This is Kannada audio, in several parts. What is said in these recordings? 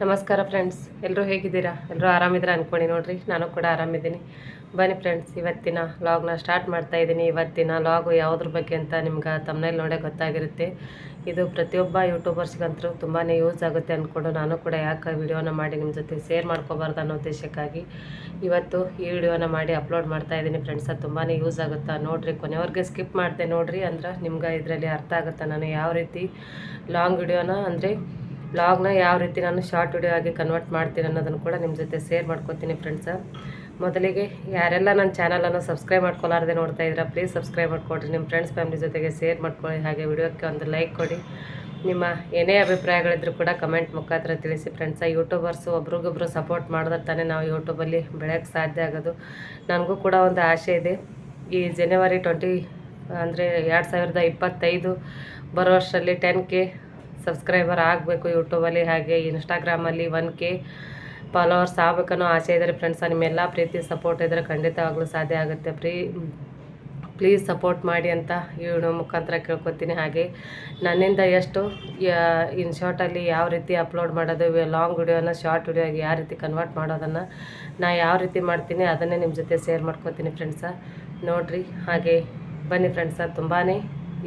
ನಮಸ್ಕಾರ ಫ್ರೆಂಡ್ಸ್ ಎಲ್ಲರೂ ಹೇಗಿದ್ದೀರಾ? ಎಲ್ಲರೂ ಆರಾಮಿದ್ರೆ ಅಂದ್ಕೊಂಡು ನೋಡಿರಿ. ನಾನು ಕೂಡ ಆರಾಮಿದ್ದೀನಿ. ಬನ್ನಿ ಫ್ರೆಂಡ್ಸ್ ಇವತ್ತಿನ ಲಾಗ್ನ ಸ್ಟಾರ್ಟ್ ಮಾಡ್ತಾ ಇದ್ದೀನಿ. ಇವತ್ತಿನ ಲಾಗು ಯಾವುದ್ರ ಬಗ್ಗೆ ಅಂತ ನಿಮ್ಗೆ ತಮ್ಮನೇಲಿ ನೋಡೇ ಗೊತ್ತಾಗಿರುತ್ತೆ. ಇದು ಪ್ರತಿಯೊಬ್ಬ ಯೂಟ್ಯೂಬರ್ಸ್ಗಂತೂ ತುಂಬಾ ಯೂಸ್ ಆಗುತ್ತೆ ಅಂದ್ಕೊಂಡು ನಾನು ಕೂಡ ಯಾಕೆ ವಿಡಿಯೋನ ಮಾಡಿ ನಿಮ್ಮ ಜೊತೆ ಶೇರ್ ಮಾಡ್ಕೋಬಾರ್ದು ಅನ್ನೋ ಉದ್ದೇಶಕ್ಕಾಗಿ ಇವತ್ತು ಈ ವಿಡಿಯೋನ ಮಾಡಿ ಅಪ್ಲೋಡ್ ಮಾಡ್ತಾ ಇದ್ದೀನಿ ಫ್ರೆಂಡ್ಸ್ ಅದು ತುಂಬಾ ಯೂಸ್ ಆಗುತ್ತಾ ನೋಡಿರಿ. ಕೊನೆಯವ್ರಿಗೆ ಸ್ಕಿಪ್ ಮಾಡ್ತೆ ನೋಡಿರಿ. ಅಂದ್ರೆ ನಿಮ್ಗೆ ಇದರಲ್ಲಿ ಅರ್ಥ ಆಗುತ್ತೆ ನಾನು ಯಾವ ರೀತಿ ಲಾಂಗ್ ವಿಡಿಯೋನ ಅಂದರೆ ವ್ಲಾಗ್ನ ಯಾವ ರೀತಿ ನಾನು ಶಾರ್ಟ್ ವಿಡಿಯೋ ಆಗಿ ಕನ್ವರ್ಟ್ ಮಾಡ್ತೀನಿ ಅನ್ನೋದನ್ನು ಕೂಡ ನಿಮ್ಮ ಜೊತೆ ಶೇರ್ ಮಾಡ್ಕೊತೀನಿ ಫ್ರೆಂಡ್ಸ ಮೊದಲಿಗೆ ಯಾರೆಲ್ಲ ನನ್ನ ಚಾನಲನ್ನು ಸಬ್ಸ್ಕ್ರೈಬ್ ಮಾಡ್ಕೊಲಾರ್ದೆ ನೋಡ್ತಾ ಇದ್ದೀರಾ ಪ್ಲೀಸ್ ಸಬ್ಸ್ಕ್ರೈಬ್ ಮಾಡ್ಕೊಡ್ರಿ. ನಿಮ್ಮ ಫ್ರೆಂಡ್ಸ್ ಫ್ಯಾಮಿಲಿ ಜೊತೆಗೆ ಶೇರ್ ಮಾಡ್ಕೊಳ್ಳಿ. ಹಾಗೆ ವಿಡಿಯೋಕ್ಕೆ ಒಂದು ಲೈಕ್ ಕೊಡಿ. ನಿಮ್ಮ ಏನೇ ಅಭಿಪ್ರಾಯಗಳಿದ್ರು ಕೂಡ ಕಮೆಂಟ್ ಮುಖಾಂತರ ತಿಳಿಸಿ ಫ್ರೆಂಡ್ಸ ಯೂಟ್ಯೂಬರ್ಸು ಒಬ್ರಿಗೊಬ್ರು ಸಪೋರ್ಟ್ ಮಾಡಿದ್ರೆ ತಾನೇ ನಾವು ಯೂಟ್ಯೂಬಲ್ಲಿ ಬೆಳೆಯೋಕ್ಕೆ ಸಾಧ್ಯ ಆಗೋದು. ನನಗೂ ಕೂಡ ಒಂದು ಆಸೆ ಇದೆ. ಈ ಜನವರಿ ಟ್ವೆಂಟಿ ಅಂದರೆ ಎರಡು ಸಾವಿರದ ಇಪ್ಪತ್ತೈದು ಬರೋ ವರ್ಷದಲ್ಲಿ ಟೆನ್ ಕೆ ಸಬ್ಸ್ಕ್ರೈಬರ್ ಆಗಬೇಕು ಯೂಟ್ಯೂಬಲ್ಲಿ ಹಾಗೆ ಇನ್ಸ್ಟಾಗ್ರಾಮಲ್ಲಿ ಒನ್ ಕೆ ಫಾಲೋವರ್ಸ್ ಆಗಬೇಕನ್ನೋ ಆಸೆ ಇದ್ದರೆ ಫ್ರೆಂಡ್ಸ್ ನಿಮ್ಮೆಲ್ಲ ಪ್ರೀತಿ ಸಪೋರ್ಟ್ ಇದ್ದರೆ ಖಂಡಿತವಾಗ್ಲೂ ಸಾಧ್ಯ ಆಗುತ್ತೆ. ಪ್ರೀ ಪ್ಲೀಸ್ ಸಪೋರ್ಟ್ ಮಾಡಿ ಅಂತ ಇವನು ಮುಖಾಂತರ ಕೇಳ್ಕೊತೀನಿ. ಹಾಗೆ ನನ್ನಿಂದ ಎಷ್ಟು ಇನ್ ಶಾರ್ಟಲ್ಲಿ ಯಾವ ರೀತಿ ಅಪ್ಲೋಡ್ ಮಾಡೋದು ಲಾಂಗ್ ವಿಡಿಯೋನ ಶಾರ್ಟ್ ವಿಡಿಯೋಗೆ ಯಾವ ರೀತಿ ಕನ್ವರ್ಟ್ ಮಾಡೋದನ್ನು ನಾ ಯಾವ ರೀತಿ ಮಾಡ್ತೀನಿ ಅದನ್ನೇ ನಿಮ್ಮ ಜೊತೆ ಶೇರ್ ಮಾಡ್ಕೊತೀನಿ ಫ್ರೆಂಡ್ಸ ನೋಡಿರಿ, ಹಾಗೆ ಬನ್ನಿ ಫ್ರೆಂಡ್ಸ ತುಂಬಾ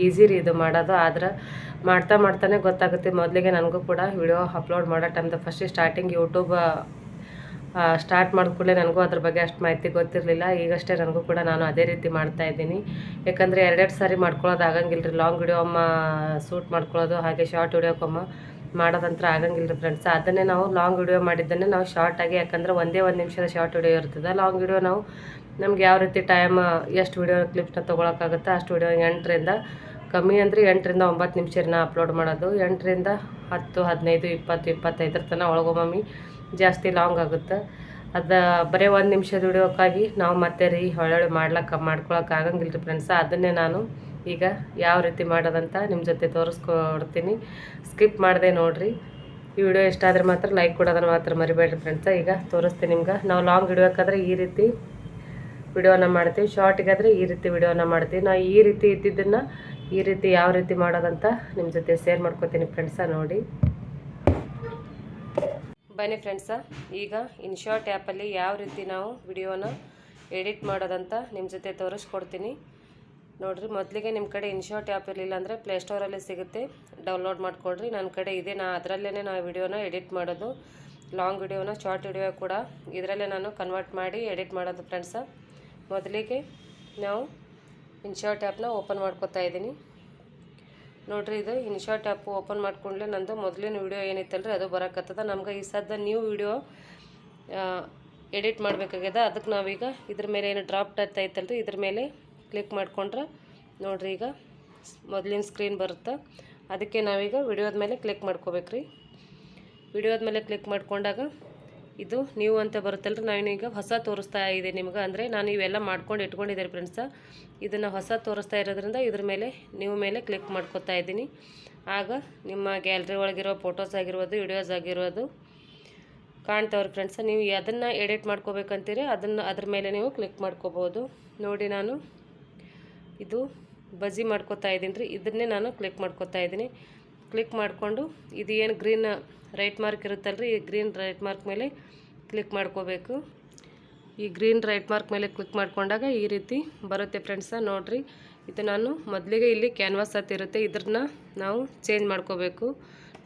ಈಸಿ ರೀ ಇದು ಮಾಡೋದು. ಆದ್ರೆ ಮಾಡ್ತಾ ಮಾಡ್ತಾನೆ ಗೊತ್ತಾಗುತ್ತೆ. ಮೊದಲಿಗೆ ನನಗೂ ಕೂಡ ವಿಡಿಯೋ ಅಪ್ಲೋಡ್ ಮಾಡೋ ಟೈಮ್ದು ಫಸ್ಟ್ ಸ್ಟಾರ್ಟಿಂಗ್ ಯೂಟ್ಯೂಬ್ ಸ್ಟಾರ್ಟ್ ಮಾಡಿದ ಕೂಡಲೇ ನನಗೂ ಅದ್ರ ಬಗ್ಗೆ ಅಷ್ಟು ಮಾಹಿತಿ ಗೊತ್ತಿರಲಿಲ್ಲ. ಈಗಷ್ಟೇ ನನಗೂ ಕೂಡ ನಾನು ಅದೇ ರೀತಿ ಮಾಡ್ತಾ ಇದ್ದೀನಿ. ಯಾಕಂದರೆ ಎರಡೆರಡು ಸಾರಿ ಮಾಡ್ಕೊಳ್ಳೋದು ಆಗಂಗಿಲ್ಲ ರೀ. ಲಾಂಗ್ ವಿಡಿಯೋ ಅಮ್ಮ ಶೂಟ್ ಮಾಡ್ಕೊಳ್ಳೋದು, ಹಾಗೆ ಶಾರ್ಟ್ ವಿಡಿಯೋಕ್ಕೊಮ್ಮ ಮಾಡೋದಂತ್ರ ಆಗಂಗಿಲ್ಲ ರೀ ಫ್ರೆಂಡ್ಸ್ ಅದನ್ನೇ ನಾವು ಲಾಂಗ್ ವಿಡಿಯೋ ಮಾಡಿದ್ದನ್ನೇ ನಾವು ಶಾರ್ಟಾಗಿ ಯಾಕಂದರೆ ಒಂದೇ ಒಂದು ನಿಮಿಷದ ಶಾರ್ಟ್ ವಿಡಿಯೋ ಇರ್ತದೆ. ಲಾಂಗ್ ವಿಡಿಯೋ ನಾವು ನಮ್ಗೆ ಯಾವ ರೀತಿ ಟೈಮ್ ಎಷ್ಟು ವಿಡಿಯೋ ಕ್ಲಿಪ್ಸ್ನ ತೊಗೊಳಕ್ಕಾಗುತ್ತೆ ಅಷ್ಟು ವಿಡಿಯೋ ಎಂಟರಿಂದ ಕಮ್ಮಿ ಅಂದರೆ ಎಂಟರಿಂದ ಒಂಬತ್ತು ನಿಮಿಷ ಇನ್ನ ಅಪ್ಲೋಡ್ ಮಾಡೋದು. ಎಂಟರಿಂದ ಹತ್ತು, ಹದಿನೈದು, ಇಪ್ಪತ್ತು, ಇಪ್ಪತ್ತೈದರ ತನಕ ಒಳಗೊಮ್ಮಿ ಜಾಸ್ತಿ ಲಾಂಗ್ ಆಗುತ್ತೆ. ಅದು ಬರೀ ಒಂದು ನಿಮಿಷದ ವಿಡಿಯೋಕ್ಕಾಗಿ ನಾವು ಮತ್ತೆ ರೀ ಹೊಳ್ಳೊಳ್ಳಿ ಮಾಡ್ಲಕ್ಕೆ ಮಾಡ್ಕೊಳಕ್ಕೆ ಆಗಂಗಿಲ್ಲ ರೀ ಫ್ರೆಂಡ್ಸ ಅದನ್ನೇ ನಾನು ಈಗ ಯಾವ ರೀತಿ ಮಾಡೋದಂತ ನಿಮ್ಮ ಜೊತೆ ತೋರಿಸ್ಕೊಡ್ತೀನಿ. ಸ್ಕಿಪ್ ಮಾಡಿದೆ ನೋಡಿರಿ. ಈ ವಿಡಿಯೋ ಇಷ್ಟ ಮಾತ್ರ ಲೈಕ್ ಕೊಡೋದನ್ನು ಮಾತ್ರ ಮರಿಬೇಡ್ರಿ ಫ್ರೆಂಡ್ಸ ಈಗ ತೋರಿಸ್ತೀನಿ ನಿಮ್ಗೆ. ನಾವು ಲಾಂಗ್ ವಿಡಿಯೋಕ್ಕಾದ್ರೆ ಈ ರೀತಿ ವಿಡಿಯೋನ ಮಾಡ್ತೀವಿ. ಶಾರ್ಟಿಗಾದರೆ ಈ ರೀತಿ ವಿಡಿಯೋನ ಮಾಡ್ತೀವಿ. ನಾವು ಈ ರೀತಿ ಇದ್ದಿದ್ದನ್ನು ಈ ರೀತಿ ಯಾವ ರೀತಿ ಮಾಡೋದಂತ ನಿಮ್ಮ ಜೊತೆ ಶೇರ್ ಮಾಡ್ಕೊತೀನಿ ಫ್ರೆಂಡ್ಸ ನೋಡಿ. ಬನ್ನಿ ಫ್ರೆಂಡ್ಸ ಈಗ ಇನ್ಶಾರ್ಟ್ ಆ್ಯಪಲ್ಲಿ ಯಾವ ರೀತಿ ನಾವು ವಿಡಿಯೋನ ಎಡಿಟ್ ಮಾಡೋದಂತ ನಿಮ್ಮ ಜೊತೆ ತೋರಿಸ್ಕೊಡ್ತೀನಿ. ನೋಡಿರಿ, ಮೊದಲಿಗೆ ನಿಮ್ಮ ಕಡೆ ಇನ್ಶಾರ್ಟ್ ಆ್ಯಪ್ ಇರಲಿಲ್ಲ ಅಂದರೆ ಪ್ಲೇಸ್ಟೋರಲ್ಲಿ ಸಿಗುತ್ತೆ. ಡೌನ್ಲೋಡ್ ಮಾಡ್ಕೊಳ್ರಿ. ನನ್ನ ಕಡೆ ಇದೆ, ನಾ ಅದರಲ್ಲೇ ನಾವು ವಿಡಿಯೋನ ಎಡಿಟ್ ಮಾಡೋದು. ಲಾಂಗ್ ವಿಡಿಯೋನ ಶಾರ್ಟ್ ವಿಡಿಯೋ ಕೂಡ ಇದರಲ್ಲೇ ನಾನು ಕನ್ವರ್ಟ್ ಮಾಡಿ ಎಡಿಟ್ ಮಾಡೋದು ಫ್ರೆಂಡ್ಸ ಮೊದಲಿಗೆ ನಾವು ಇನ್ಶಾರ್ಟ್ ಆ್ಯಪ್ನ ಓಪನ್ ಮಾಡ್ಕೊತಾ ಇದ್ದೀನಿ. ನೋಡಿರಿ ಇದು ಇನ್ಶಾರ್ಟ್ ಆ್ಯಪ್ ಓಪನ್ ಮಾಡ್ಕೊಂಡ್ಲೆ ನಂದು ಮೊದಲಿನ ವಿಡಿಯೋ ಏನಿತ್ತಲ್ರಿ, ಅದು ಬರಕತ್ತದ. ನಮ್ಗೆ ಈ ಸದ್ದ ನ್ಯೂ ವಿಡಿಯೋ ಎಡಿಟ್ ಮಾಡಬೇಕಾಗ್ಯದ. ಅದಕ್ಕೆ ನಾವೀಗ ಇದ್ರ ಮೇಲೆ ಏನು ಡ್ರಾಪ್ ಟಚ್ ಐತಲ್ರಿ, ಇದ್ರ ಮೇಲೆ ಕ್ಲಿಕ್ ಮಾಡ್ಕೊಂಡ್ರೆ ನೋಡಿರಿ ಈಗ ಮೊದಲಿನ ಸ್ಕ್ರೀನ್ ಬರುತ್ತೆ. ಅದಕ್ಕೆ ನಾವೀಗ ವಿಡಿಯೋದ ಮೇಲೆ ಕ್ಲಿಕ್ ಮಾಡ್ಕೋಬೇಕ್ರಿ. ವಿಡಿಯೋದ ಮೇಲೆ ಕ್ಲಿಕ್ ಮಾಡ್ಕೊಂಡಾಗ ಇದು ನೀವು ಅಂತ ಬರುತ್ತಲ್ರಿ. ನಾನು ಈಗ ಹೊಸ ತೋರಿಸ್ತಾ ಇದೆ ನಿಮ್ಗೆ. ಅಂದರೆ ನಾನು ಇವೆಲ್ಲ ಮಾಡ್ಕೊಂಡು ಇಟ್ಕೊಂಡಿದ್ದೀನಿ ಫ್ರೆಂಡ್ಸ ಇದನ್ನು ಹೊಸ ತೋರಿಸ್ತಾ ಇರೋದ್ರಿಂದ ಇದ್ರ ಮೇಲೆ ನೀವು ಮೇಲೆ ಕ್ಲಿಕ್ ಮಾಡ್ಕೊತಾ ಇದ್ದೀನಿ. ಆಗ ನಿಮ್ಮ ಗ್ಯಾಲ್ರಿ ಒಳಗಿರೋ ಫೋಟೋಸ್ ಆಗಿರ್ಬೋದು ವಿಡಿಯೋಸ್ ಆಗಿರೋದು ಕಾಣ್ತಾವ್ರಿ ಫ್ರೆಂಡ್ಸ ನೀವು ಅದನ್ನು ಎಡಿಟ್ ಮಾಡ್ಕೋಬೇಕಂತೀರಿ, ಅದನ್ನು ಅದ್ರ ಮೇಲೆ ನೀವು ಕ್ಲಿಕ್ ಮಾಡ್ಕೋಬೋದು. ನೋಡಿ ನಾನು ಇದು ಬಜಿ ಮಾಡ್ಕೋತಾ ಇದ್ದೀನಿ ರೀ. ಇದನ್ನೇ ನಾನು ಕ್ಲಿಕ್ ಮಾಡ್ಕೋತಾ ಇದ್ದೀನಿ. ಕ್ಲಿಕ್ ಮಾಡಿಕೊಂಡು, ಇದು ಏನು ಗ್ರೀನ್ ರೈಟ್ ಮಾರ್ಕ್ ಇರುತ್ತಲ್ರಿ, ಈ ಗ್ರೀನ್ ರೈಟ್ ಮಾರ್ಕ್ ಮೇಲೆ ಕ್ಲಿಕ್ ಮಾಡ್ಕೋಬೇಕು. ಈ ಗ್ರೀನ್ ರೈಟ್ ಮಾರ್ಕ್ ಮೇಲೆ ಕ್ಲಿಕ್ ಮಾಡಿಕೊಂಡಾಗ ಈ ರೀತಿ ಬರುತ್ತೆ ಫ್ರೆಂಡ್ಸ ನೋಡಿರಿ. ಇದು ನಾನು ಮೊದಲಿಗೆ ಇಲ್ಲಿ ಕ್ಯಾನ್ವಾಸ್ ಅಂತ ಇರುತ್ತೆ, ಇದ್ರನ್ನ ನಾವು ಚೇಂಜ್ ಮಾಡ್ಕೋಬೇಕು.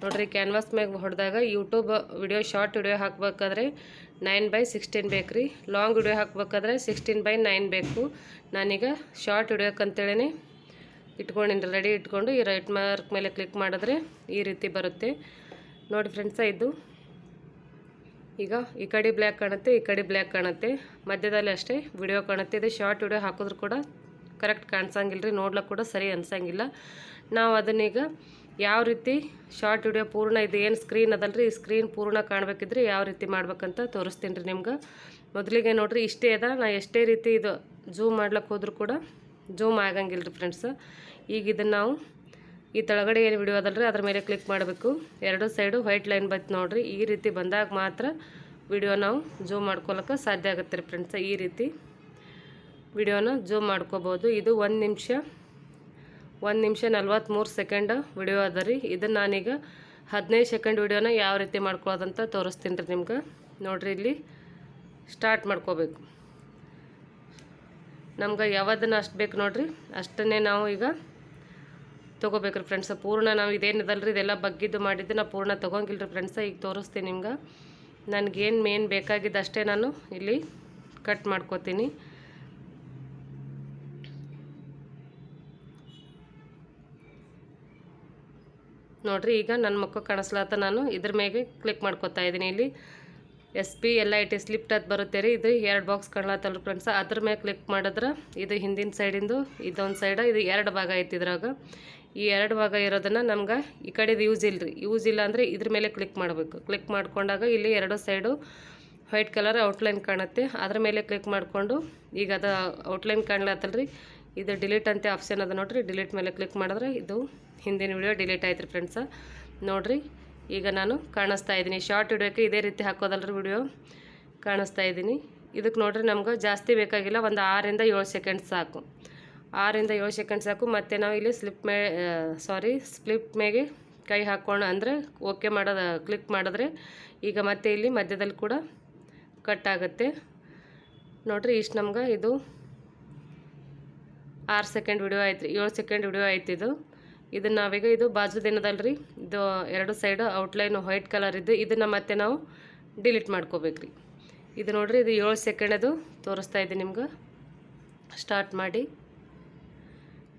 ನೋಡಿರಿ ಕ್ಯಾನ್ವಾಸ್ ಮ್ಯಾಗ ಹೊಡೆದಾಗ ಯೂಟ್ಯೂಬ್ ವಿಡಿಯೋ ಶಾರ್ಟ್ ವಿಡಿಯೋ ಹಾಕಬೇಕಾದ್ರೆ ನೈನ್ ಬೈ ಸಿಕ್ಸ್ಟೀನ್ ಬೇಕು ರೀ ಲಾಂಗ್ ವಿಡಿಯೋ ಹಾಕಬೇಕಾದ್ರೆ ಸಿಕ್ಸ್ಟೀನ್ ಬೈ ನೈನ್ ಬೇಕು. ನಾನೀಗ ಶಾರ್ಟ್ ವಿಡಿಯೋಕ್ಕಂತೇಳಿ ಇಟ್ಕೊಂಡಿನಿ ರೆಡಿ ಇಟ್ಕೊಂಡು ಈ ರೈಟ್ ಮಾರ್ಕ್ ಮೇಲೆ ಕ್ಲಿಕ್ ಮಾಡಿದ್ರೆ ಈ ರೀತಿ ಬರುತ್ತೆ. ನೋಡಿ ಫ್ರೆಂಡ್ಸ ಇದು. ಈಗ ಈ ಕಡೆ ಬ್ಲ್ಯಾಕ್ ಕಾಣುತ್ತೆ, ಈ ಕಡೆ ಬ್ಲ್ಯಾಕ್ ಕಾಣುತ್ತೆ. ಮಧ್ಯದಲ್ಲಿ ಅಷ್ಟೇ ವಿಡಿಯೋ ಕಾಣುತ್ತೆ. ಇದು ಶಾರ್ಟ್ ವಿಡಿಯೋ ಹಾಕಿದ್ರು ಕೂಡ ಕರೆಕ್ಟ್ ಕಾಣಿಸಂಗಿಲ್ಲ ರೀ ನೋಡ್ಲಿಕ್ಕೆ ಕೂಡ ಸರಿ ಅನ್ಸಂಗಿಲ್ಲ. ನಾವು ಅದನ್ನೀಗ ಯಾವ ರೀತಿ ಶಾರ್ಟ್ ವಿಡಿಯೋ ಪೂರ್ಣ ಇದು ಏನು ಸ್ಕ್ರೀನ್ ಅದಲ್ರಿ, ಈ ಸ್ಕ್ರೀನ್ ಪೂರ್ಣ ಕಾಣಬೇಕಿದ್ರೆ ಯಾವ ರೀತಿ ಮಾಡ್ಬೇಕಂತ ತೋರಿಸ್ತೀನಿ ರೀ ನಿಮ್ಗೆ. ಮೊದಲಿಗೆ ನೋಡಿರಿ ಇಷ್ಟೇ ಅದ, ನಾ ಎಷ್ಟೇ ರೀತಿ ಇದು ಜೂಮ್ ಮಾಡ್ಲಿಕ್ಕೆ ಹೋದ್ರೂ ಕೂಡ ಜೂಮ್ ಆಗಂಗಿಲ್ಲ ರೀ ಫ್ರೆಂಡ್ಸ್ ಈಗ ಇದನ್ನು ನಾವು ಈ ತಳಗಡೆ ಏನು ವಿಡಿಯೋ ಅದಲ್ರಿ? ಅದ್ರ ಮೇಲೆ ಕ್ಲಿಕ್ ಮಾಡಬೇಕು. ಎರಡು ಸೈಡು ವೈಟ್ ಲೈನ್ ಬತ್ತು ನೋಡಿರಿ. ಈ ರೀತಿ ಬಂದಾಗ ಮಾತ್ರ ವಿಡಿಯೋ ನಾವು ಜೂಮ್ ಮಾಡ್ಕೊಳಕ್ಕೆ ಸಾಧ್ಯ ಆಗುತ್ತೆ ರೀ ಫ್ರೆಂಡ್ಸ್ ಈ ರೀತಿ ವಿಡಿಯೋನ ಜೂಮ್ ಮಾಡ್ಕೋಬೋದು. ಇದು ಒಂದು ನಿಮಿಷ ಒಂದು ನಿಮಿಷ ನಲ್ವತ್ತ್ಮೂರು ಸೆಕೆಂಡ್ ವಿಡಿಯೋ ಅದ ರೀ. ಇದನ್ನು ನಾನೀಗ ಹದಿನೈದು ಸೆಕೆಂಡ್ ವಿಡಿಯೋನ ಯಾವ ರೀತಿ ಮಾಡ್ಕೊಳ್ಳೋದಂತ ತೋರಿಸ್ತೀನಿ ರೀ ನಿಮ್ಗೆ. ನೋಡಿರಿ ಇಲ್ಲಿ ಸ್ಟಾರ್ಟ್ ಮಾಡ್ಕೋಬೇಕು. ನಮ್ಗೆ ಯಾವ್ದನ್ನ ಅಷ್ಟು ಬೇಕು ನೋಡಿರಿ. ಅಷ್ಟನ್ನೇ ನಾವು ಈಗ ತೊಗೋಬೇಕ್ರಿ ಫ್ರೆಂಡ್ಸ್ ಪೂರ್ಣ ನಾವು ಇದೇನಿದಲ್ರಿ ಇದೆಲ್ಲ ಬಗ್ಗಿದ್ದು ಮಾಡಿದ್ದು ನಾವು ಪೂರ್ಣ ತೊಗೊಂಗಿಲ್ಲ ರೀ ಫ್ರೆಂಡ್ಸ ಈಗ ತೋರಿಸ್ತೀನಿ ನಿಮ್ಗೆ. ನನಗೇನು ಮೇನ್ ಬೇಕಾಗಿದ್ದು ಅಷ್ಟೇ ನಾನು ಇಲ್ಲಿ ಕಟ್ ಮಾಡ್ಕೋತೀನಿ. ನೋಡ್ರಿ ಈಗ ನನ್ನ ಮಕ್ಕ ಕಾಣಿಸ್ಲಾತ ನಾನು ಇದ್ರ ಮೇಲೆ ಕ್ಲಿಕ್ ಮಾಡ್ಕೊತಾ ಇದ್ದೀನಿ ಇಲ್ಲಿ. ಎಸ್ ಪಿ ಎಲ್ಲ ಐ ಟಿ ಸ್ಲಿಪ್ ಅದು ಬರುತ್ತೆ ರೀ. ಇದು ಎರಡು ಬಾಕ್ಸ್ ಕಾಣ್ಲತ್ತಲ್ಲ ಫ್ರೆಂಡ್ಸ್ ಅದ್ರ ಮೇಲೆ ಕ್ಲಿಕ್ ಮಾಡಿದ್ರೆ ಇದು ಹಿಂದಿನ ಸೈಡಿಂದು ಇದೊಂದು ಸೈಡ ಇದು ಎರಡು ಭಾಗ ಐತಿ ಇದ್ರಾಗ. ಈ ಎರಡು ಭಾಗ ಇರೋದನ್ನು ನಮ್ಗೆ ಈ ಕಡೆದು ಯೂಸ್ ಇಲ್ಲ ರೀ ಯೂಸ್ ಇಲ್ಲ ಅಂದರೆ ಇದ್ರ ಮೇಲೆ ಕ್ಲಿಕ್ ಮಾಡಬೇಕು. ಕ್ಲಿಕ್ ಮಾಡ್ಕೊಂಡಾಗ ಇಲ್ಲಿ ಎರಡು ಸೈಡು ವೈಟ್ ಕಲರ್ ಔಟ್ಲೈನ್ ಕಾಣುತ್ತೆ. ಅದ್ರ ಮೇಲೆ ಕ್ಲಿಕ್ ಮಾಡಿಕೊಂಡು ಈಗ ಅದು ಔಟ್ಲೈನ್ ಕಾಣ್ಲತ್ತಲ್ಲ ರೀ ಇದು ಡಿಲೀಟ್ ಅಂತ ಆಪ್ಷನ್ ಅದ ನೋಡ್ರಿ. ಡಿಲೀಟ್ ಮೇಲೆ ಕ್ಲಿಕ್ ಮಾಡಿದ್ರೆ ಇದು ಹಿಂದಿನ ವಿಡಿಯೋ ಡಿಲೀಟ್ ಆಯ್ತು ರೀ ಫ್ರೆಂಡ್ಸ ನೋಡ್ರಿ. ಈಗ ನಾನು ಕಾಣಿಸ್ತಾ ಇದ್ದೀನಿ. ಶಾರ್ಟ್ ವಿಡಿಯೋಕ್ಕೆ ಇದೇ ರೀತಿ ಹಾಕೋದಲ್ರಿ ವಿಡಿಯೋ ಕಾಣಿಸ್ತಾ ಇದ್ದೀನಿ. ಇದಕ್ಕೆ ನೋಡ್ರಿ ನಮ್ಗೆ ಜಾಸ್ತಿ ಬೇಕಾಗಿಲ್ಲ ಒಂದು ಆರಿಂದ ಏಳು ಸೆಕೆಂಡ್ ಸಾಕು. ಆರಿಂದ ಏಳು ಸೆಕೆಂಡ್ ಸಾಕು. ಮತ್ತು ನಾವು ಇಲ್ಲಿ ಸ್ಲಿಪ್ ಮೇ ಸಾರಿ ಸ್ಲಿಪ್ ಮೇಗೆ ಕೈ ಹಾಕ್ಕೊಂಡು ಅಂದರೆ ಓಕೆ ಮಾಡೋದು ಕ್ಲಿಕ್ ಮಾಡಿದ್ರೆ ಈಗ ಮತ್ತೆ ಇಲ್ಲಿ ಮಧ್ಯದಲ್ಲಿ ಕೂಡ ಕಟ್ ಆಗುತ್ತೆ. ನೋಡ್ರಿ ಇಷ್ಟು ನಮ್ಗೆ ಇದು ಆರು ಸೆಕೆಂಡ್ ವಿಡಿಯೋ ಆಯ್ತು ರೀ ಏಳು ಸೆಕೆಂಡ್ ವಿಡಿಯೋ ಆಯ್ತು ಇದು. ಇದನ್ನು ನಾವೀಗ ಇದು ಬಾಜುದೇನದಲ್ರಿ ಇದು ಎರಡು ಸೈಡ್ ಔಟ್ಲೈನ್ ವೈಟ್ ಕಲರ್ ಇದ್ದು ಇದನ್ನು ಮತ್ತೆ ನಾವು ಡಿಲೀಟ್ ಮಾಡ್ಕೋಬೇಕ್ರಿ. ಇದು ನೋಡಿರಿ, ಇದು ಏಳು ಸೆಕೆಂಡ್ ಅದು ತೋರಿಸ್ತಾ ಇದೆ ನಿಮ್ಗೆ. ಸ್ಟಾರ್ಟ್ ಮಾಡಿ.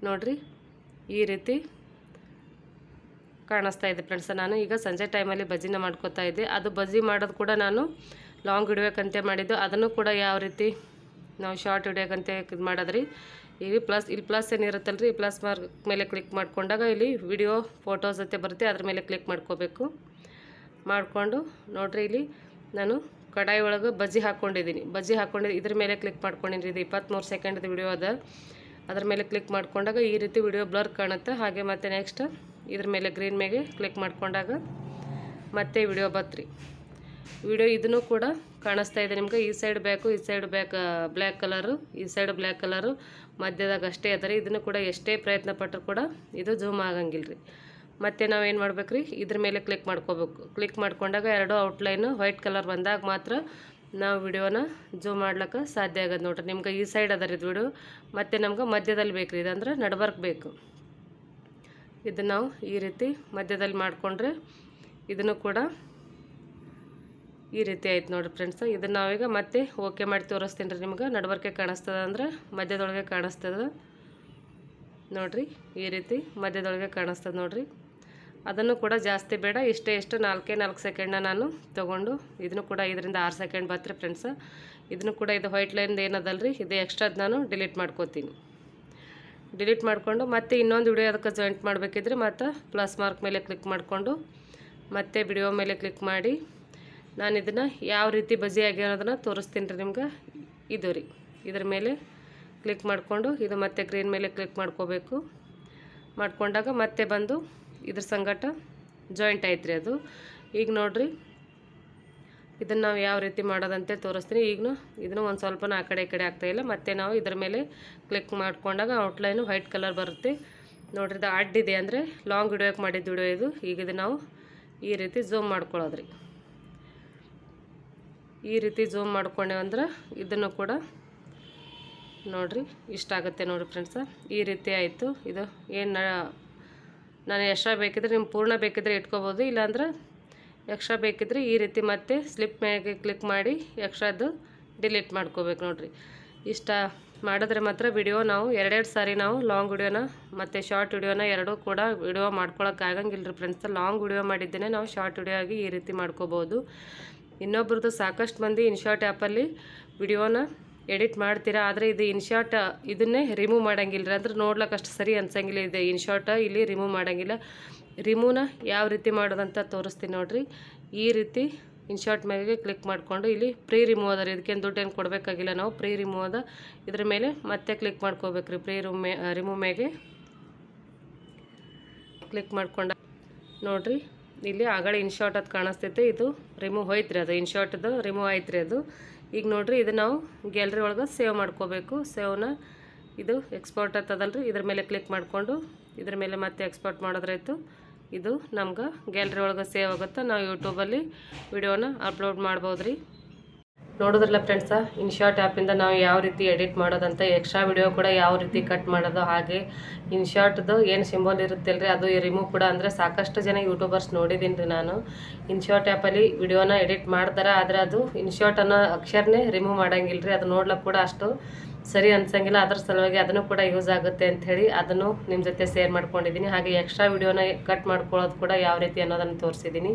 ನೋಡಿರಿ, ಈ ರೀತಿ ಕಾಣಿಸ್ತಾ ಇದೆ ಫ್ರೆಂಡ್ಸ್ ನಾನು ಈಗ ಸಂಜೆ ಟೈಮಲ್ಲಿ ಬಜ್ಜಿನ ಮಾಡ್ಕೋತಾ ಇದ್ದೆ. ಅದು ಬಜ್ಜಿ ಮಾಡೋದು ಕೂಡ ನಾನು ಲಾಂಗ್ ಇಡಬೇಕಂತೆ ಮಾಡಿದ್ದು. ಅದನ್ನು ಕೂಡ ಯಾವ ರೀತಿ ನಾವು ಶಾರ್ಟ್ ಹಿಡಿಯೋಕಂತೆ ಇದು ಮಾಡೋದ್ರಿ. ಇಲ್ಲಿ ಪ್ಲಸ್ ಇಲ್ಲಿ ಪ್ಲಸ್ ಏನಿರುತ್ತಲ್ಲ ರೀ ಪ್ಲಸ್ ಮಾರ್ಕ್ ಮೇಲೆ ಕ್ಲಿಕ್ ಮಾಡಿಕೊಂಡಾಗ ಇಲ್ಲಿ ವಿಡಿಯೋ ಫೋಟೋಸ್ ಜೊತೆ ಬರುತ್ತೆ. ಅದ್ರ ಮೇಲೆ ಕ್ಲಿಕ್ ಮಾಡ್ಕೋಬೇಕು. ಮಾಡಿಕೊಂಡು ನೋಡಿರಿ ಇಲ್ಲಿ ನಾನು ಕಡಾಯಿ ಒಳಗೆ ಬಜ್ಜಿ ಹಾಕ್ಕೊಂಡಿದ್ದೀನಿ. ಬಜ್ಜಿ ಹಾಕ್ಕೊಂಡಿದ್ದು ಇದ್ರ ಮೇಲೆ ಕ್ಲಿಕ್ ಮಾಡ್ಕೊಂಡಿನಿ ಇದು ಇಪ್ಪತ್ತ್ಮೂರು ಸೆಕೆಂಡ್ದು ವಿಡಿಯೋ ಅದ. ಅದ್ರ ಮೇಲೆ ಕ್ಲಿಕ್ ಮಾಡಿಕೊಂಡಾಗ ಈ ರೀತಿ ವಿಡಿಯೋ ಬ್ಲರ್ ಕಾಣುತ್ತೆ. ಹಾಗೆ ಮತ್ತೆ ನೆಕ್ಸ್ಟ್ ಇದ್ರ ಮೇಲೆ ಗ್ರೀನ್ ಮೇಲೆ ಕ್ಲಿಕ್ ಮಾಡಿಕೊಂಡಾಗ ಮತ್ತೆ ವಿಡಿಯೋ ಬತ್ರಿ. ವಿಡಿಯೋ ಇದನ್ನು ಕೂಡ ಕಾಣಿಸ್ತಾ ಇದೆ ನಿಮ್ಗೆ. ಈ ಸೈಡ್ ಬ್ಯಾಕು ಈ ಸೈಡ್ ಬ್ಯಾಕ್ ಬ್ಲ್ಯಾಕ್ ಕಲರು ಈ ಸೈಡ್ ಬ್ಲ್ಯಾಕ್ ಕಲರು ಮಧ್ಯದಾಗ ಅಷ್ಟೇ ಅದರಿ. ಇದನ್ನು ಕೂಡ ಎಷ್ಟೇ ಪ್ರಯತ್ನ ಪಟ್ಟರು ಕೂಡ ಇದು ಜೂಮ್ ಆಗಂಗಿಲ್ಲ ರೀ. ಮತ್ತು ನಾವು ಏನು ಮಾಡ್ಬೇಕು ರೀ ಇದ್ರ ಮೇಲೆ ಕ್ಲಿಕ್ ಮಾಡ್ಕೋಬೇಕು. ಕ್ಲಿಕ್ ಮಾಡ್ಕೊಂಡಾಗ ಎರಡು ಔಟ್ಲೈನು ವೈಟ್ ಕಲರ್ ಬಂದಾಗ ಮಾತ್ರ ನಾವು ವಿಡಿಯೋನ ಜೂಮ್ ಮಾಡ್ಲಿಕ್ಕೆ ಸಾಧ್ಯ ಆಗೋದು ನೋಡ್ರಿ. ನಿಮ್ಗೆ ಈ ಸೈಡ್ ಅದ ರೀ ಇದು ವಿಡಿಯೋ ಮತ್ತು ನಮ್ಗೆ ಮಧ್ಯದಲ್ಲಿ ಬೇಕು ರೀ ಇದಂದ್ರೆ ನಡ್ಬರ್ಕ್ ಬೇಕು. ಇದನ್ನು ನಾವು ಈ ರೀತಿ ಮಧ್ಯದಲ್ಲಿ ಮಾಡಿಕೊಂಡ್ರೆ ಇದನ್ನು ಕೂಡ ಈ ರೀತಿ ಆಯ್ತು ನೋಡಿರಿ ಫ್ರೆಂಡ್ಸ್ ಇದನ್ನು ನಾವೀಗ ಮತ್ತೆ ಓಕೆ ಮಾಡಿ ತೋರಿಸ್ತೀನಿ ರೀ ನಿಮ್ಗೆ. ನಡುವರ್ಕೆ ಕಾಣಿಸ್ತದ ಅಂದ್ರೆ ಮಧ್ಯದೊಳಗೆ ಕಾಣಿಸ್ತದ. ನೋಡಿರಿ, ಈ ರೀತಿ ಮಧ್ಯದೊಳಗೆ ಕಾಣಿಸ್ತದೆ ನೋಡಿರಿ. ಅದನ್ನು ಕೂಡ ಜಾಸ್ತಿ ಬೇಡ, ಇಷ್ಟೇ ಇಷ್ಟು ನಾಲ್ಕೇ ನಾಲ್ಕು ಸೆಕೆಂಡ್ನ ನಾನು ತೊಗೊಂಡು ಇದನ್ನು ಕೂಡ ಇದರಿಂದ ಆರು ಸೆಕೆಂಡ್ ಬತ್ತರಿ ಫ್ರೆಂಡ್ಸ್ ಇದನ್ನು ಕೂಡ ಇದು ವೈಟ್ ಲೈನ್ದು ಏನದಲ್ರಿ, ಇದು ಎಕ್ಸ್ಟ್ರಾದು ನಾನು ಡಿಲೀಟ್ ಮಾಡ್ಕೋತೀನಿ. ಡಿಲೀಟ್ ಮಾಡಿಕೊಂಡು ಮತ್ತೆ ಇನ್ನೊಂದು ವಿಡಿಯೋ ಅದಕ್ಕೆ ಜಾಯಿಂಟ್ ಮಾಡಬೇಕಿದ್ರೆ ಮತ್ತು ಪ್ಲಸ್ ಮಾರ್ಕ್ ಮೇಲೆ ಕ್ಲಿಕ್ ಮಾಡಿಕೊಂಡು ಮತ್ತೆ ವಿಡಿಯೋ ಮೇಲೆ ಕ್ಲಿಕ್ ಮಾಡಿ ನಾನು ಇದನ್ನು ಯಾವ ರೀತಿ ಬಜಿ ಅನ್ನೋದನ್ನು ತೋರಿಸ್ತೀನಿ ರೀ ನಿಮ್ಗೆ. ಇದು ರೀ. ಇದ್ರ ಮೇಲೆ ಕ್ಲಿಕ್ ಮಾಡಿಕೊಂಡು ಇದು ಮತ್ತೆ ಗ್ರೀನ್ ಮೇಲೆ ಕ್ಲಿಕ್ ಮಾಡ್ಕೋಬೇಕು. ಮಾಡ್ಕೊಂಡಾಗ ಮತ್ತೆ ಬಂದು ಇದ್ರ ಸಂಗಟ ಜಾಯಿಂಟ್ ಆಯ್ತು ಅದು. ಈಗ ನೋಡಿರಿ, ಇದನ್ನು ನಾವು ಯಾವ ರೀತಿ ಮಾಡೋದಂತೆ ತೋರಿಸ್ತೀನಿ. ಈಗನು ಇದನ್ನು ಒಂದು ಸ್ವಲ್ಪ ಆ ಕಡೆ ಈ ಕಡೆ ಆಗ್ತಾಯಿಲ್ಲ ಮತ್ತೆ ನಾವು ಇದ್ರ ಮೇಲೆ ಕ್ಲಿಕ್ ಮಾಡ್ಕೊಂಡಾಗ ಔಟ್ಲೈನು ವೈಟ್ ಕಲರ್ ಬರುತ್ತೆ. ನೋಡ್ರಿ, ಇದು ಅಡ್ಡಿದೆ ಅಂದರೆ ಲಾಂಗ್ ವಿಡಿಯೋಕ್ಕೆ ಮಾಡಿದ್ದು ವಿಡಿಯೋ ಇದು. ಈಗ ಇದು ನಾವು ಈ ರೀತಿ ಝೂಮ್ ಮಾಡ್ಕೊಳ್ಳೋದ್ರಿ. ಈ ರೀತಿ ಝೂಮ್ ಮಾಡ್ಕೊಂಡೇವಂದ್ರೆ ಇದನ್ನು ಕೂಡ ನೋಡಿರಿ, ಇಷ್ಟ ಆಗುತ್ತೆ ನೋಡಿ ಫ್ರೆಂಡ್ಸ ಈ ರೀತಿ ಆಯಿತು. ಇದು ಏನು ನಾನು ಎಕ್ಸ್ಟ್ರಾ ಬೇಕಿದ್ರೆ ನಿಮ್ಮ ಪೂರ್ಣ ಬೇಕಿದ್ರೆ ಇಟ್ಕೋಬೋದು, ಇಲ್ಲಾಂದ್ರೆ ಎಕ್ಸ್ಟ್ರಾ ಬೇಕಿದ್ರೆ ಈ ರೀತಿ ಮತ್ತೆ ಸ್ಲಿಪ್ ಮ್ಯಾಗೆ ಕ್ಲಿಕ್ ಮಾಡಿ ಎಕ್ಸ್ಟ್ರಾದು ಡಿಲೀಟ್ ಮಾಡ್ಕೋಬೇಕು ನೋಡಿರಿ. ಇಷ್ಟ ಮಾಡಿದ್ರೆ ಮಾತ್ರ ವಿಡಿಯೋ ನಾವು ಎರಡೆರಡು ಸಾರಿ ನಾವು ಲಾಂಗ್ ವಿಡಿಯೋನ ಮತ್ತು ಶಾರ್ಟ್ ವಿಡಿಯೋನ ಎರಡೂ ಕೂಡ ವಿಡಿಯೋ ಮಾಡ್ಕೊಳಕ್ಕೆ ಆಗಂಗಿಲ್ಲ ರೀ ಫ್ರೆಂಡ್ಸ್ ಲಾಂಗ್ ವಿಡಿಯೋ ಮಾಡಿದ್ದೇನೆ ನಾವು ಶಾರ್ಟ್ ವಿಡಿಯೋ ಆಗಿ ಈ ರೀತಿ ಮಾಡ್ಕೋಬೋದು. ಇನ್ನೊಬ್ರದ್ದು ಸಾಕಷ್ಟು ಮಂದಿ ಇನ್ಶಾರ್ಟ್ ಆ್ಯಪಲ್ಲಿ ವಿಡಿಯೋನ ಎಡಿಟ್ ಮಾಡ್ತೀರಾ? ಆದರೆ ಇದು ಇನ್ಶಾರ್ಟ್ ಇದನ್ನೇ ರಿಮೂವ್ ಮಾಡಂಗಿಲ್ಲ ಅಂದ್ರೆ ನೋಡ್ಲಿಕ್ಕೆ ಅಷ್ಟು ಸರಿ ಅನ್ಸಂಗಿಲ್ಲ ಇದೆ ಇನ್ಶಾರ್ಟ್ ಇಲ್ಲಿ ರಿಮೂವ್ ಮಾಡೋಂಗಿಲ್ಲ. ರಿಮೂವ್ನ ಯಾವ ರೀತಿ ಮಾಡೋದಂತ ತೋರಿಸ್ತೀನಿ ನೋಡಿರಿ. ಈ ರೀತಿ ಇನ್ಶಾರ್ಟ್ ಮೇಲೆ ಕ್ಲಿಕ್ ಮಾಡಿಕೊಂಡು ಇಲ್ಲಿ ಪ್ರೀ ರಿಮೂವ್ ಅದ ರೀ. ಇದಕ್ಕೇನು ದುಡ್ಡೇನು ಕೊಡಬೇಕಾಗಿಲ್ಲ ನಾವು. ಪ್ರೀ ರಿಮೂವ್ ಅದ. ಇದ್ರ ಮೇಲೆ ಮತ್ತೆ ಕ್ಲಿಕ್ ಮಾಡ್ಕೋಬೇಕು ರೀ ಪ್ರೀ ರಿಮೂ ರಿಮೂವ್ ಮೇಲೆ ಕ್ಲಿಕ್ ಮಾಡ್ಕೊಂಡ ನೋಡ್ರಿ. ಇಲ್ಲಿ ಆಗಳೆ ಇನ್ಶಾರ್ಟ್ ಅದು ಕಾಣಿಸ್ತೈತೆ ಇದು ರಿಮೂವ್ ಹೋಯ್ತು ರೀ ಅದು ಇನ್ಶಾರ್ಟ್ದು ರಿಮೂವ್ ಆಯ್ತು ಅದು. ಈಗ ನೋಡಿರಿ, ಇದು ನಾವು ಗ್ಯಾಲ್ರಿ ಒಳಗೆ ಸೇವ್ ಮಾಡ್ಕೋಬೇಕು. ಸೇವ್ನ ಇದು ಎಕ್ಸ್ಪೋರ್ಟ್ ಆಗ್ತದಲ್ಲ ರೀ ಇದ್ರ ಮೇಲೆ ಕ್ಲಿಕ್ ಮಾಡಿಕೊಂಡು, ಇದ್ರ ಮೇಲೆ ಮತ್ತೆ ಎಕ್ಸ್ಪೋರ್ಟ್ ಮಾಡೋದ್ರಾಯ್ತು. ಇದು ನಮ್ಗೆ ಗ್ಯಾಲ್ರಿ ಒಳಗೆ ಸೇವ್ ಆಗುತ್ತೆ? ನಾವು ಯೂಟ್ಯೂಬಲ್ಲಿ ವಿಡಿಯೋನ ಅಪ್ಲೋಡ್ ಮಾಡ್ಬೋದು ರೀ ನೋಡಿದ್ರಲ್ಲ ಫ್ರೆಂಡ್ಸ ಇನ್ಶಾರ್ಟ್ ಆ್ಯಪಿಂದ ನಾವು ಯಾವ ರೀತಿ ಎಡಿಟ್ ಮಾಡೋದಂತ ಎಕ್ಸ್ಟ್ರಾ ವಿಡಿಯೋ ಕೂಡ ಯಾವ ರೀತಿ ಕಟ್ ಮಾಡೋದು ಹಾಗೆ ಇನ್ ಶಾರ್ಟ್ದು ಏನು ಸಿಂಬಲ್ ಇರುತ್ತಲ್ರಿ ಅದು ರಿಮೂವ್ ಕೂಡ ಅಂದರೆ ಸಾಕಷ್ಟು ಜನ ಯೂಟ್ಯೂಬರ್ಸ್ ನೋಡಿದ್ದೀನಿ ರೀ ನಾನು. ಇನ್ಶಾರ್ಟ್ ಆ್ಯಪಲ್ಲಿ ವಿಡಿಯೋನ ಎಡಿಟ್ ಮಾಡ್ತಾರೆ, ಆದರೆ ಅದು ಇನ್ ಶಾರ್ಟ್ ಅನ್ನೋ ಅಕ್ಷರನೇ ರಿಮೂವ್ ಮಾಡೋಂಗಿಲ್ಲ ರೀ, ಅದು ನೋಡ್ಲಿಕ್ಕೆ ಕೂಡ ಅಷ್ಟು ಸರಿ ಅನ್ಸಂಗಿಲ್ಲ, ಅದ್ರ ಸಲುವಾಗಿ ಅದನ್ನು ಕೂಡ ಯೂಸ್ ಆಗುತ್ತೆ ಅಂತ ಹೇಳಿ ಅದನ್ನು ನಿಮ್ಮ ಜೊತೆ ಶೇರ್ ಮಾಡ್ಕೊಂಡಿದ್ದೀನಿ ಹಾಗೆ ಎಕ್ಸ್ಟ್ರಾ ವಿಡಿಯೋನ ಕಟ್ ಮಾಡ್ಕೊಳ್ಳೋದು ಕೂಡ ಯಾವ ರೀತಿ ಅನ್ನೋದನ್ನು ತೋರಿಸಿದ್ದೀನಿ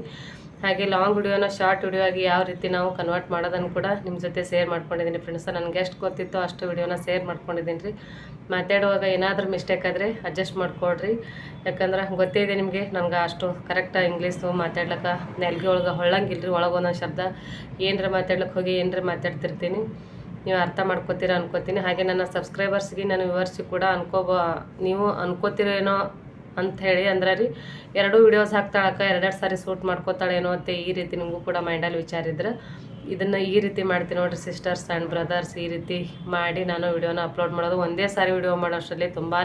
ಹಾಗೆ ಲಾಂಗ್ ವಿಡಿಯೋನ ಶಾರ್ಟ್ ವಿಡಿಯೋ ಆಗಿ ಯಾವ ರೀತಿ ನಾವು ಕನ್ವರ್ಟ್ ಮಾಡೋದನ್ನು ಕೂಡ ನಿಮ್ಮ ಜೊತೆ ಶೇರ್ ಮಾಡ್ಕೊಂಡಿದ್ದೀನಿ ಫ್ರೆಂಡ್ಸ್ ನನಗೆ ಎಷ್ಟು ಗೊತ್ತಿತ್ತು ಅಷ್ಟು ವಿಡಿಯೋನ ಶೇರ್ ಮಾಡ್ಕೊಂಡಿದ್ದೀನಿ ರೀ ಮಾತಾಡುವಾಗ ಏನಾದರೂ ಮಿಸ್ಟೇಕ್ ಆದರೆ ಅಡ್ಜಸ್ಟ್ ಮಾಡಿಕೊಡ್ರಿ. ಯಾಕಂದ್ರೆ ಗೊತ್ತೇ ಇದೆ ನಿಮಗೆ, ನನಗೆ ಅಷ್ಟು ಕರೆಕ್ಟಾಗಿ ಇಂಗ್ಲೀಷು ಮಾತಾಡ್ಲಿಕ್ಕೆ ನೆಲ್ಗೆ ಒಳಗೆ ಹೊಳ್ಳಂಗಿಲ್ಲ ರೀ ಒಳಗೆ ಒಂದೊಂದು ಶಬ್ದ. ಏನರ ಮಾತಾಡ್ಲಿಕ್ಕೆ ಹೋಗಿ, ಏನರ ಮಾತಾಡ್ತಿರ್ತೀನಿ. ನೀವು ಅರ್ಥ ಮಾಡ್ಕೋತೀರ ಅನ್ಕೋತೀನಿ. ಹಾಗೆ ನನ್ನ ಸಬ್ಸ್ಕ್ರೈಬರ್ಸ್ಗೆ ನನ್ನ ವ್ಯೂವರ್ಸಿಗೆ ಕೂಡ ಅನ್ಕೋಬೋ, ನೀವು ಅನ್ಕೋತೀರೇನೋ ಅಂತ ಹೇಳಿ ಅಂದ್ರೆ ರೀ, ಎರಡೂ ವಿಡಿಯೋಸ್ ಹಾಕ್ತಾಳಕ್ಕ, ಎರಡೆರಡು ಸಾರಿ ಸೂಟ್ ಮಾಡ್ಕೋತಾಳೇನೋ ಅಂತ ಈ ರೀತಿ ನಿಮಗೂ ಕೂಡ ಮೈಂಡಲ್ಲಿ ವಿಚಾರಿದ್ರೆ ಇದನ್ನು ಈ ರೀತಿ ಮಾಡ್ತೀನಿ ನೋಡಿರಿ ಸಿಸ್ಟರ್ಸ್ ಆ್ಯಂಡ್ ಬ್ರದರ್ಸ್ ಈ ರೀತಿ ಮಾಡಿ ನಾನು ವಿಡಿಯೋನ ಅಪ್ಲೋಡ್ ಮಾಡೋದು. ಒಂದೇ ಸಾರಿ ವಿಡಿಯೋ ಮಾಡೋಷ್ಟರಲ್ಲಿ ತುಂಬಾ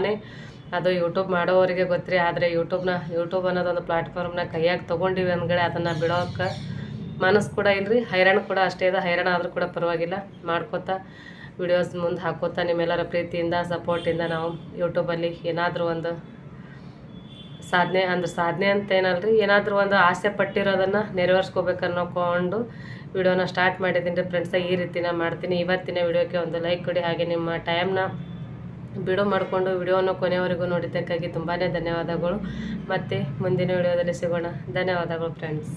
ಅದು ಯೂಟ್ಯೂಬ್ ಮಾಡೋವರಿಗೆ ಗೊತ್ತಿರಿ, ಆದರೆ ಯೂಟ್ಯೂಬ್ನ ಯೂಟ್ಯೂಬ್ ಅನ್ನೋದೊಂದು ಪ್ಲಾಟ್ಫಾರ್ಮ್ನ ಕೈಯಾಗಿ ತೊಗೊಂಡಿವಿ ಅಂದ್ಗಡೆ ಅದನ್ನು ಬಿಡೋಕೆ ಮನಸ್ಸು ಕೂಡ ಇಲ್ಲರಿ ಹೈರಾಣ ಕೂಡ ಅಷ್ಟೇ ಇದೆ ಹೈರಾಣ ಆದರೂ ಕೂಡ ಪರವಾಗಿಲ್ಲ, ಮಾಡ್ಕೋತಾ ವಿಡಿಯೋಸ್ ಮುಂದೆ ಹಾಕೋತಾ ನಿಮ್ಮೆಲ್ಲರ ಪ್ರೀತಿಯಿಂದ ಸಪೋರ್ಟಿಂದ ನಾವು ಯೂಟ್ಯೂಬಲ್ಲಿ ಏನಾದರೂ ಒಂದು ಸಾಧನೆ, ಅಂದ್ರೆ ಸಾಧನೆ ಅಂತ ಏನಲ್ರಿ ಏನಾದರೂ ಒಂದು ಆಸೆ ಪಟ್ಟಿರೋದನ್ನು ನೆರವೇರಿಸ್ಕೋಬೇಕನ್ನೋಕೊಂಡು ವಿಡಿಯೋನ ಸ್ಟಾರ್ಟ್ ಮಾಡಿದ್ದೀನಿ ರೀ ಫ್ರೆಂಡ್ಸ ಈ ರೀತಿನ ಮಾಡ್ತೀನಿ. ಇವತ್ತಿನ ವಿಡಿಯೋಕ್ಕೆ ಒಂದು ಲೈಕ್ ಕೊಡಿ. ಹಾಗೆ ನಿಮ್ಮ ಟೈಮ್ನ ಬಿಡೋ ಮಾಡಿಕೊಂಡು ವಿಡಿಯೋನ ಕೊನೆಯವರೆಗೂ ನೋಡಿದ್ದಕ್ಕಾಗಿ ತುಂಬಾ ಧನ್ಯವಾದಗಳು. ಮತ್ತು ಮುಂದಿನ ವಿಡಿಯೋದಲ್ಲಿ ಸಿಗೋಣ. ಧನ್ಯವಾದಗಳು ಫ್ರೆಂಡ್ಸ್